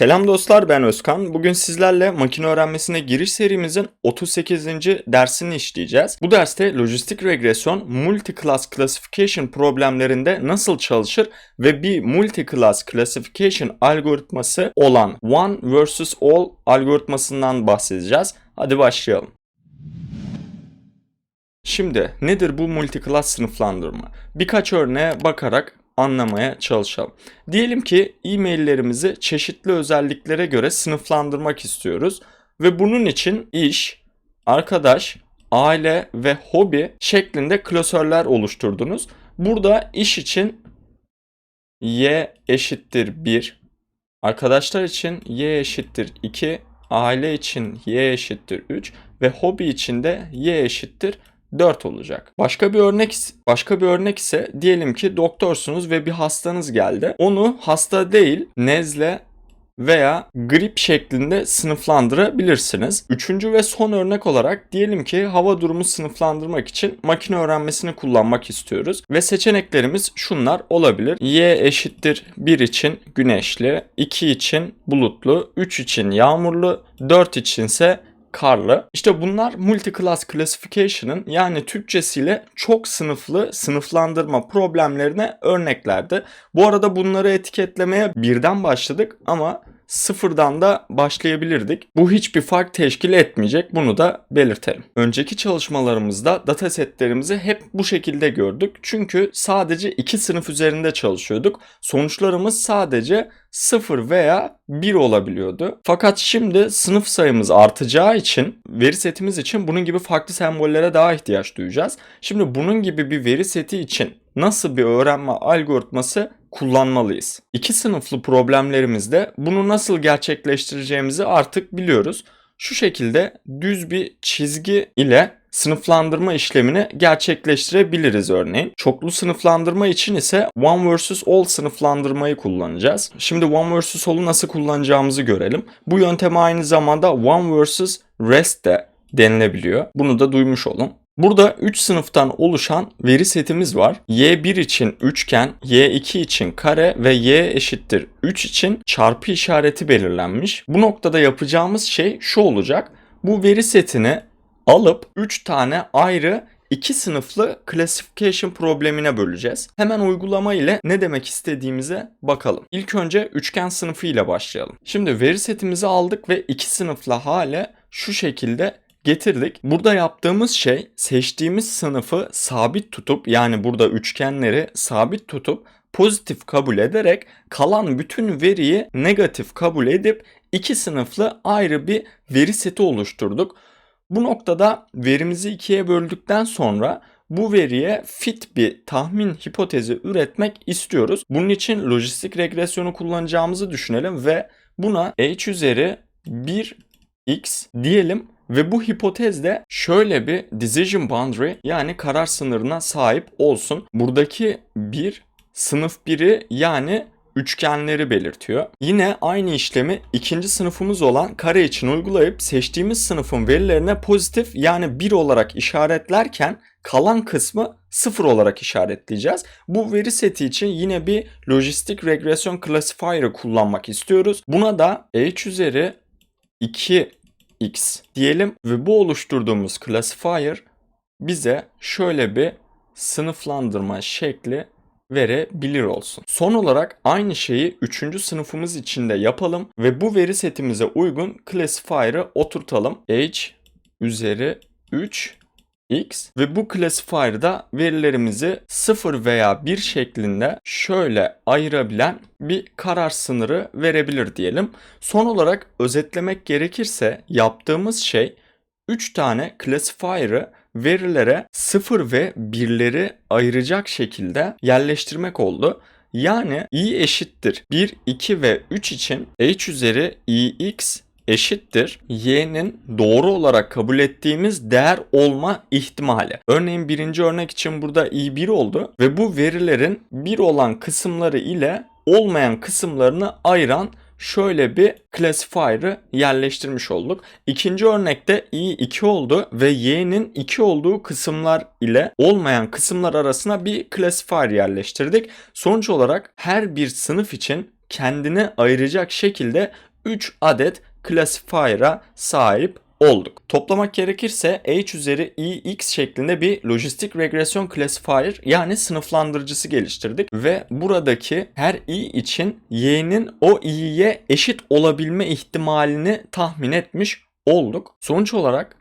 Selam dostlar ben Özkan. Bugün sizlerle makine öğrenmesine giriş serimizin 38. dersini işleyeceğiz. Bu derste lojistik regresyon multi-class classification problemlerinde nasıl çalışır ve bir multi-class classification algoritması olan one versus all algoritmasından bahsedeceğiz. Hadi başlayalım. Şimdi nedir bu multi-class sınıflandırma? Birkaç örneğe bakarak anlamaya çalışalım. Diyelim ki e-maillerimizi çeşitli özelliklere göre sınıflandırmak istiyoruz ve bunun için iş, arkadaş, aile ve hobi şeklinde klasörler oluşturdunuz. Burada iş için y eşittir 1, arkadaşlar için y eşittir 2, aile için y eşittir 3 ve hobi için de y eşittir 4 olacak. Başka bir örnek başka bir örnek ise diyelim ki doktorsunuz ve bir hastanız geldi. Onu hasta değil, nezle veya grip şeklinde sınıflandırabilirsiniz. Üçüncü ve son örnek olarak diyelim ki hava durumu sınıflandırmak için makine öğrenmesini kullanmak istiyoruz. Ve seçeneklerimiz şunlar olabilir. Y eşittir 1 için güneşli, 2 için bulutlu, 3 için yağmurlu, 4 içinse karlı. İşte bunlar multi-class classification'ın yani Türkçesiyle çok sınıflı sınıflandırma problemlerine örneklerdi. Bu arada bunları etiketlemeye birden başladık ama sıfırdan da başlayabilirdik. Bu hiçbir fark teşkil etmeyecek. Bunu da belirtelim. Önceki çalışmalarımızda datasetlerimizi hep bu şekilde gördük. Çünkü sadece iki sınıf üzerinde çalışıyorduk. Sonuçlarımız sadece 0 veya 1 olabiliyordu. Fakat şimdi sınıf sayımız artacağı için veri setimiz için bunun gibi farklı sembollere daha ihtiyaç duyacağız. Şimdi bunun gibi bir veri seti için nasıl bir öğrenme algoritması kullanmalıyız. İki sınıflı problemlerimizde bunu nasıl gerçekleştireceğimizi artık biliyoruz. Şu şekilde düz bir çizgi ile sınıflandırma işlemini gerçekleştirebiliriz örneğin. Çoklu sınıflandırma için ise one versus all sınıflandırmayı kullanacağız. Şimdi one versus all'u nasıl kullanacağımızı görelim. Bu yöntem aynı zamanda one versus rest de denilebiliyor. Bunu da duymuş olun. Burada 3 sınıftan oluşan veri setimiz var. Y1 için üçgen, Y2 için kare ve Y eşittir 3 için çarpı işareti belirlenmiş. Bu noktada yapacağımız şey şu olacak. Bu veri setini alıp 3 tane ayrı iki sınıflı classification problemine böleceğiz. Hemen uygulama ile ne demek istediğimize bakalım. İlk önce üçgen sınıfı ile başlayalım. Şimdi veri setimizi aldık ve iki sınıflı hale şu şekilde getirdik. Burada yaptığımız şey seçtiğimiz sınıfı sabit tutup yani burada üçgenleri sabit tutup pozitif kabul ederek kalan bütün veriyi negatif kabul edip iki sınıflı ayrı bir veri seti oluşturduk. Bu noktada verimizi ikiye böldükten sonra bu veriye fit bir tahmin hipotezi üretmek istiyoruz. Bunun için lojistik regresyonu kullanacağımızı düşünelim ve buna h üzeri 1x diyelim ve bu hipotez de şöyle bir decision boundary yani karar sınırına sahip olsun. Buradaki bir sınıf biri yani üçgenleri belirtiyor. Yine aynı işlemi ikinci sınıfımız olan kare için uygulayıp seçtiğimiz sınıfın verilerine pozitif yani 1 olarak işaretlerken kalan kısmı 0 olarak işaretleyeceğiz. Bu veri seti için yine bir lojistik regresyon classifier'ı kullanmak istiyoruz. Buna da h üzeri 2 x diyelim ve bu oluşturduğumuz classifier bize şöyle bir sınıflandırma şekli verebilir olsun. Son olarak aynı şeyi 3. sınıfımız içinde yapalım ve bu veri setimize uygun classifier'ı oturtalım. h üzeri 3 x ve bu classifier'da verilerimizi 0 veya 1 şeklinde şöyle ayırabilen bir karar sınırı verebilir diyelim. Son olarak özetlemek gerekirse yaptığımız şey 3 tane classifier'ı verilere 0 ve 1'leri ayıracak şekilde yerleştirmek oldu. Yani i eşittir 1, 2 ve 3 için h üzeri ix eşittir y'nin doğru olarak kabul ettiğimiz değer olma ihtimali. Örneğin birinci örnek için burada i1 oldu ve bu verilerin 1 olan kısımları ile olmayan kısımlarını ayıran şöyle bir classifier'ı yerleştirmiş olduk. İkinci örnekte i 2 oldu ve y'nin 2 olduğu kısımlar ile olmayan kısımlar arasına bir classifier yerleştirdik. Sonuç olarak her bir sınıf için kendini ayıracak şekilde 3 adet classifier'a sahip olduk. Toplamak gerekirse h üzeri ix şeklinde bir lojistik regresyon classifier yani sınıflandırıcısı geliştirdik ve buradaki her i için y'nin o i'ye eşit olabilme ihtimalini tahmin etmiş olduk. Sonuç olarak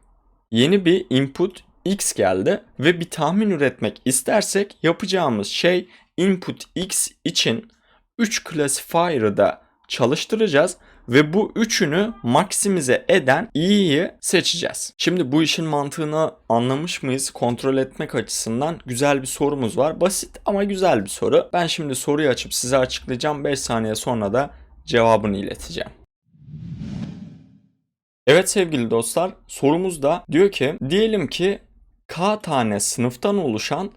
yeni bir input x geldi ve bir tahmin üretmek istersek yapacağımız şey input x için 3 classifier'ı da çalıştıracağız ve bu üçünü maksimize eden i'yi seçeceğiz. Şimdi bu işin mantığını anlamış mıyız? Kontrol etmek açısından güzel bir sorumuz var. Basit ama güzel bir soru. Ben şimdi soruyu açıp size açıklayacağım. 5 saniye sonra da cevabını ileteceğim. Evet sevgili dostlar, sorumuz da diyor ki diyelim ki k tane sınıftan oluşan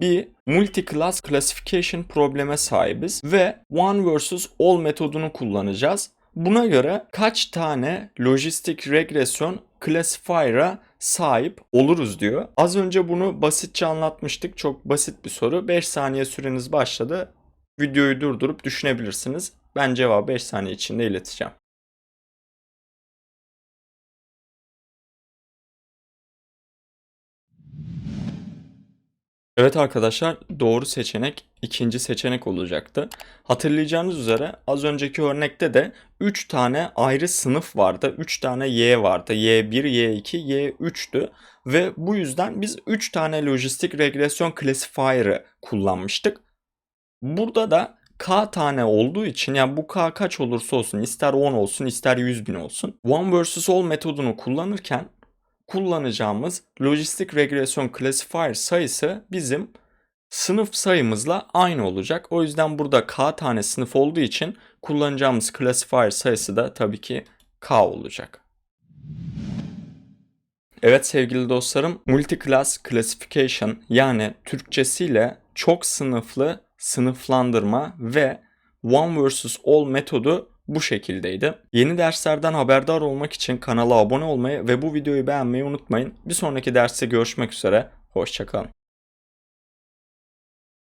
bir multi-class classification probleme sahibiz ve one versus all metodunu kullanacağız. Buna göre kaç tane lojistik regresyon classifier'a sahip oluruz diyor. Az önce bunu basitçe anlatmıştık. Çok basit bir soru. 5 saniye süreniz başladı. Videoyu durdurup düşünebilirsiniz. Ben cevabı 5 saniye içinde ileteceğim. Evet arkadaşlar doğru seçenek ikinci seçenek olacaktı. Hatırlayacağınız üzere az önceki örnekte de 3 tane ayrı sınıf vardı. 3 tane Y vardı. Y1, Y2, Y3'tü. Ve bu yüzden biz 3 tane lojistik regresyon classifier'ı kullanmıştık. Burada da K tane olduğu için yani bu K kaç olursa olsun ister 10 olsun ister 100 bin olsun. One versus all metodunu kullanırken kullanacağımız lojistik regresyon classifier sayısı bizim sınıf sayımızla aynı olacak. O yüzden burada k tane sınıf olduğu için kullanacağımız classifier sayısı da tabii ki k olacak. Evet sevgili dostlarım, multi-class classification yani Türkçesiyle çok sınıflı sınıflandırma ve one versus all metodu bu şekildeydi. Yeni derslerden haberdar olmak için kanala abone olmayı ve bu videoyu beğenmeyi unutmayın. Bir sonraki derste görüşmek üzere. Hoşçakalın.